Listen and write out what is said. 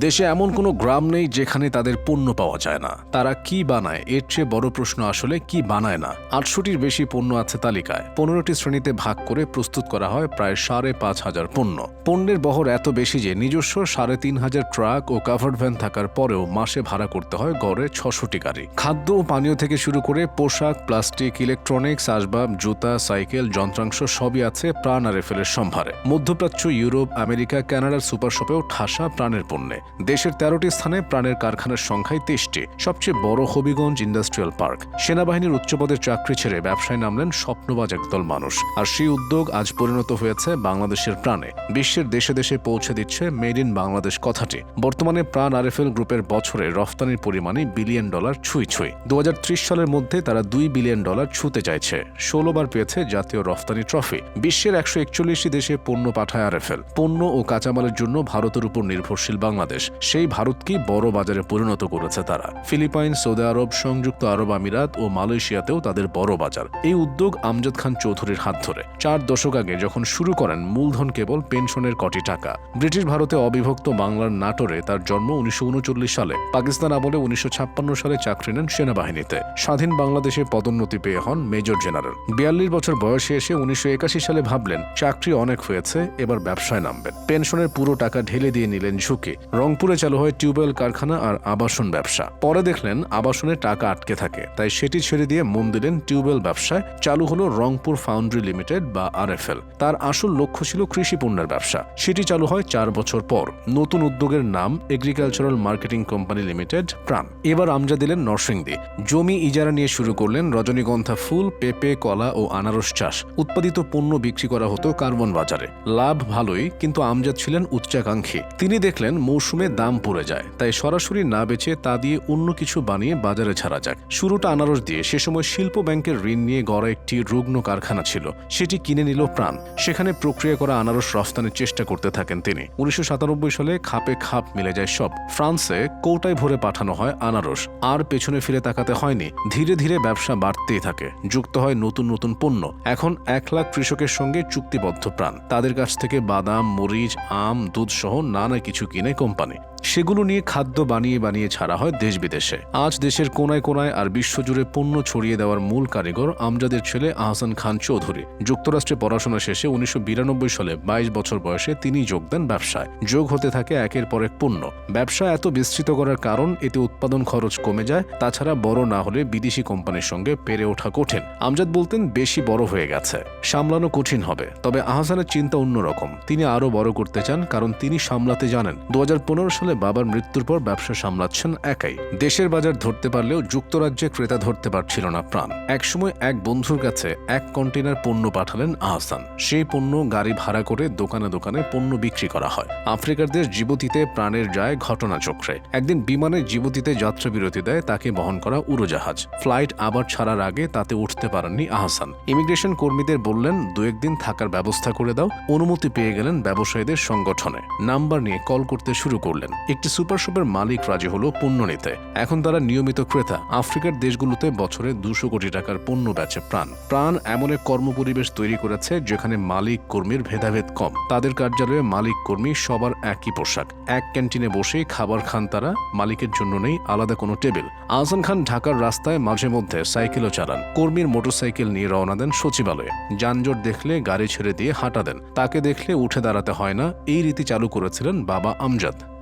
দেশে এমন কোনো গ্রাম নেই যেখানে তাদের পণ্য পাওয়া যায় না। তারা কি বানায়? এর চেয়ে বড় প্রশ্ন আসলে কি বানায় না? আটশোটির বেশি পণ্য আছে তালিকায়। পনেরোটি শ্রেণীতে ভাগ করে প্রস্তুত করা হয় প্রায় সাড়ে পাঁচ হাজার পণ্য। পণ্যের বহর এত বেশি যে নিজস্ব সাড়ে তিন হাজার ট্রাক ও কাভার্ড ভ্যান থাকার পরেও মাসে ভাড়া করতে হয় গড়ে ছশোটি গাড়ি। খাদ্য ও পানীয় থেকে শুরু করে পোশাক, প্লাস্টিক, ইলেকট্রনিক্স, আসবাব, জুতা, সাইকেল, যন্ত্রাংশ সবই আছে প্রাণ আর এফেলের সম্ভারে। মধ্যপ্রাচ্য, ইউরোপ, আমেরিকা কানাডার সুপার শপেও ঠাসা প্রাণের পণ্যে। দেশের তেরোটি স্থানে প্রাণের কারখানার সংখ্যায় তেইশটি। সবচেয়ে বড় হবিগঞ্জ ইন্ডাস্ট্রিয়াল পার্ক। সেনাবাহিনীর উচ্চপদের চাকরি ছেড়ে ব্যবসায় নামলেন স্বপ্নবাজ একদল মানুষ। আর সেই উদ্যোগ আজ পরিণত হয়েছে বাংলাদেশের প্রাণে। বিশ্বের দেশে দেশে পৌঁছে দিচ্ছে মেড ইন বাংলাদেশ কথাটি। বর্তমানে প্রাণ আরএফএল গ্রুপের বছরে রফতানির পরিমাণে বিলিয়ন ডলার ছুঁই ছুঁই। দু হাজার ত্রিশ সালের মধ্যে তারা দুই বিলিয়ন ডলার ছুঁতে চাইছে। ষোলো বার পেয়েছে জাতীয় রফতানি ট্রফি। বিশ্বের একশো একচল্লিশটি দেশে পণ্য পাঠায় আরএফএল। পণ্য ও কাঁচামালের জন্য ভারতের উপর নির্ভরশীল বাংলাদেশ। সেই ভারতকেই বড় বাজারে পরিণত করেছে তারা। ফিলিপাইন, সৌদি আরব, সংযুক্ত আরব আমিরাত ও মালয়েশিয়াতেও তাদের বড় বাজার। এই উদ্যোগ আমজাদ খান চৌধুরীর হাত ধরে। চার দশক আগে যখন শুরু করেন, মূলধন কেবল পেনশনের কটি টাকা। ব্রিটিশ ভারতে অবিভক্ত বাংলার নাটোরে তার জন্ম উনিশশো সালে। পাকিস্তান আমলে উনিশশো ছাপ্পান্ন সালে চাকরি নেন সেনাবাহিনীতে। স্বাধীন বাংলাদেশে পদোন্নতি পেয়ে হন মেজর জেনারেল। বিয়াল্লিশ বছর বয়সে এসে উনিশশো একাশি সালে ভাবলেন, চাকরি অনেক হয়েছে, এবার ব্যবসায় নামবেন। পেনশনের পুরো টাকা ঢেলে দিয়ে নিলেন ঝুঁকে। রংপুরে চালু হয় টিউবওয়েল কারখানা আর আবাসন ব্যবসা। পরে দেখলেন আবাসনে টাকা আটকে থাকে, তাই সেটি ছেড়ে দিয়ে মন দিলেন টিউবওয়েল ব্যবসায়। চালু হলো রংপুর ফাউন্ড্রি লিমিটেড বা আরএফএল। তার আসল লক্ষ্য ছিল কৃষি পণ্যের ব্যবসা। সেটি চালু হয় চার বছর পর। নতুন উদ্যোগের নাম এগ্রিকালচারাল মার্কেটিং কোম্পানি লিমিটেড, প্রাণ। এবার আমজা দিলেন নরসিংদী। জমি ইজারা নিয়ে শুরু করলেন রজনীগন্ধা ফুল, পেঁপে, কলা ও আনারস চাষ। উৎপাদিত পণ্য বিক্রি করা হতো কার্বন বাজারে। লাভ ভালোই, কিন্তু আমজাদ ছিলেন উচ্চাকাঙ্ক্ষী। তিনি দেখলেন মৌসুমে দাম পড়ে যায়, তাই সরাসরি না বেচে তা দিয়ে অন্য কিছু বানিয়ে বাজারে ছাড়া যাক। শুরুটা আনারস দিয়ে, সে সময় শিল্প ব্যাংকের ঋণ নিয়ে গড়া একটি রুগ্ন কারখানা ছিল। সেটি কিনে নিল প্রাণ। সেখানে প্রক্রিয়া করা আনারস রফতানির চেষ্টা করতে থাকেন তিনি। উনিশশো সালে খাপে খাপ মিলে যায় সব। ফ্রান্সে কৌটায় ভরে পাঠানো হয় আনারস। আর পেছনে ফিরে তাকাতে হয়নি। ধীরে ধীরে ব্যবসা বাড়তেই থাকে। যুক্ত হয় নতুন নতুন পণ্য। এখন এক লাখ কৃষকের সঙ্গে চুক্তিবদ্ধ প্রাণ। তাদের কাছ থেকে বাদাম, মরিচ, আম দুধ সহ নানা কিছু কিনে কোম্পানি планы – সেগুলো নিয়ে খাদ্য বানিয়ে বানিয়ে ছাড়া হয় দেশ বিদেশে। আজ দেশের কোনায় কোনায় আর বিশ্বজুড়ে পণ্য ছড়িয়ে দেওয়ার মূল কারিগর আমজাদের ছেলে আহসান খান চৌধুরী। যুক্তরাষ্ট্রে পড়াশোনা শেষে উনিশশো সালে বাইশ বছর বয়সে তিনি যোগ দেন ব্যবসায়। যোগ হতে থাকে একের পর এক পণ্য। ব্যবসা এত বিস্তৃত করার কারণ এতে উৎপাদন খরচ কমে যায়, তাছাড়া বড় না হলে বিদেশি কোম্পানির সঙ্গে পেরে ওঠা কঠিন। আমজাদ বলতেন, বেশি বড় হয়ে গেছে, সামলানো কঠিন হবে। তবে আহসানের চিন্তা অন্যরকম। তিনি আরও বড় করতে চান, কারণ তিনি সামলাতে জানেন। দু হাজার পনেরো সালে বাবার মৃত্যুর পর ব্যবসা সামলাচ্ছেন একাই। দেশের বাজার ধরতে পারলেও যুক্তরাজ্যে ক্রেতা ধরতে পারছিল না প্রাণ। একসময় এক বন্ধুর কাছে এক কন্টেনার পণ্য পাঠালেন আহসান। সেই পণ্য গাড়ি ভাড়া করে দোকানে দোকানে পণ্য বিক্রি করা হয়। আফ্রিকার দেশ জিবুতিতে প্রাণের যায় ঘটনা ঘটনাচক্রে। একদিন বিমানে জিবুতিতে যাত্রা বিরতি দেয়, তাকে বহন করা উড়োজাহাজ। ফ্লাইট আবার ছাড়ার আগে তাতে উঠতে পারেননি আহসান। ইমিগ্রেশন কর্মীদের বললেন দু একদিন থাকার ব্যবস্থা করে দাও। অনুমতি পেয়ে গেলেন ব্যবসায়ীদের সংগঠনে। নাম্বার নিয়ে কল করতে শুরু করলেন। একটি সুপার শপের মালিক রাজি হলো পণ্য নিতে। এখন তারা নিয়মিত ক্রেতা। আফ্রিকার দেশগুলোতে বছরে দুশো কোটি টাকার পণ্য বেচে প্রাণ। প্রাণ এমন এক কর্মপরিবেশ তৈরি করেছে যেখানে মালিক কর্মীর ভেদাভেদ কম। তাদের কার্যালয়ে মালিক কর্মী সবার একই পোশাক। এক ক্যান্টিনে বসে খাবার খান তারা, মালিকের জন্য নেই আলাদা কোনো টেবিল। আহসান খান ঢাকার রাস্তায় মাঝে মধ্যে সাইকেলও চালান। কর্মীর মোটরসাইকেল নিয়ে রওনা দেন সচিবালয়ে। যানজট দেখলে গাড়ি ছেড়ে দিয়ে হাঁটা দেন। তাকে দেখলে উঠে দাঁড়াতে হয় না, এই রীতি চালু করেছিলেন বাবা আমজাদ।